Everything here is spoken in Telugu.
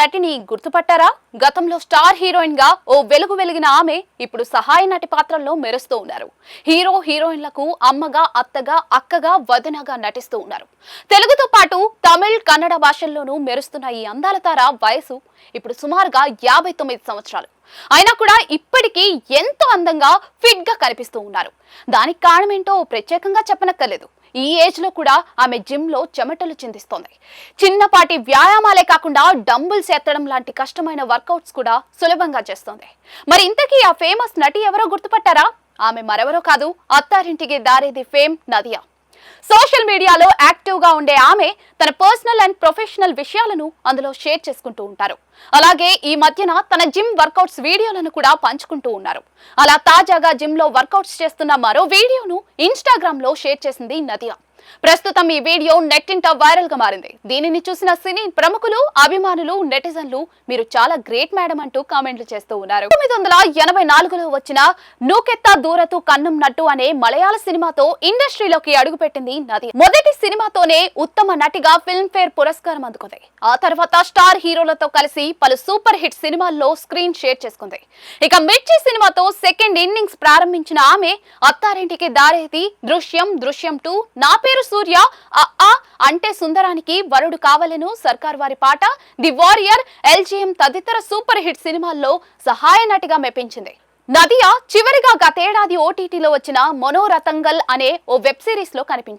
నటిని గుర్తుపట్టారా? గతంలో స్టార్ హీరోయిన్గా ఓ వెలుగు వెలిగిన ఆమె ఇప్పుడు సహాయ నటి పాత్రల్లో మెరుస్తూ ఉన్నారు. హీరో హీరోయిన్లకు అమ్మగా అత్తగా అక్కగా వదనగా నటిస్తూ ఉన్నారు. తెలుగుతో పాటు తమిళ్ కన్నడ భాషల్లోనూ మెరుస్తున్న ఈ అందాల తార వయసు ఇప్పుడు సుమారుగా యాభై తొమ్మిది సంవత్సరాలు. అయినా కూడా ఇప్పటికీ ఎంతో అందంగా ఫిట్గా కనిపిస్తూ ఉన్నారు. దానికి కారణమేంటో ప్రత్యేకంగా చెప్పనక్కర్లేదు. ఈ ఏజ్లో కూడా ఆమె జిమ్లో చెమటలు చిందిస్తోంది. చిన్నపాటి వ్యాయామాలే కాకుండా డంబుల్స్ ఎత్తడం లాంటి కష్టమైన వర్కౌట్స్ కూడా సులభంగా చేస్తోంది. మరి ఇంతకీ ఆ ఫేమస్ నటి ఎవరో గుర్తుపట్టారా? ఆమె మరెవరో కాదు అత్తారింటికి దారేది ఫేమ్ నదియా. సోషల్ మీడియాలో యాక్టివ్గా ఉండే ఆమె తన పర్సనల్ అండ్ ప్రొఫెషనల్ విషయాలను అందులో షేర్ చేసుకుంటూ ఉంటారు. అలాగే ఈ మధ్యన తన జిమ్ వర్కౌట్స్ వీడియోలను కూడా పంచుకుంటూ ఉన్నారు. అలా తాజాగా జిమ్లో వర్కౌట్స్ చేస్తున్న మరో వీడియోను ఇన్స్టాగ్రామ్లో షేర్ చేసింది నదియా. ప్రస్తుతం ఈ వీడియో నెట్టింట వైరల్గా మారింది. దీనిని చూసిన సినీ ప్రముఖులు అభిమానులు నెటిజన్లు మీరు చాలా గ్రేట్ మేడం అంటూ కామెంట్లు చేస్తూ ఉన్నారు. తొమ్మిది వందల ఎనభై నాలుగులో వచ్చిన నూకెత్త దూరతు కన్నం నట్టు అనే మలయాళ సినిమాతో ఇండస్ట్రీలోకి అడుగుపెట్టింది నది. మొదటి సినిమాతోనే ఉత్తమ నటిగా ఫిల్మ్ ఫేర్ పురస్కారం అందుకుంది. ఆ తర్వాత స్టార్ హీరోలతో కలిసి పలు సూపర్ హిట్ సినిమాల్లో స్క్రీన్ షేర్ చేసుకుంది. ఇక మిర్చి సినిమాతో సెకండ్ ఇన్నింగ్స్ ప్రారంభించిన ఆమె అత్తారింటికి దారేది దృశ్యం దృశ్యం టూ నాపే పేరు సూర్య. అంటే సుందరానికి వరుడు కావలను Sarkaru Vaari Paata the warrior LGM తదితర సూపర్ హిట్ సినిమాల్లో సహాయ నటిగా మెప్పించింది. నదియా చివరిగా గతేడాది ఓటీటీలో వచ్చిన మనోరతంగల్ అనే ఓ వెబ్ సిరీస్లో కనిపించింది.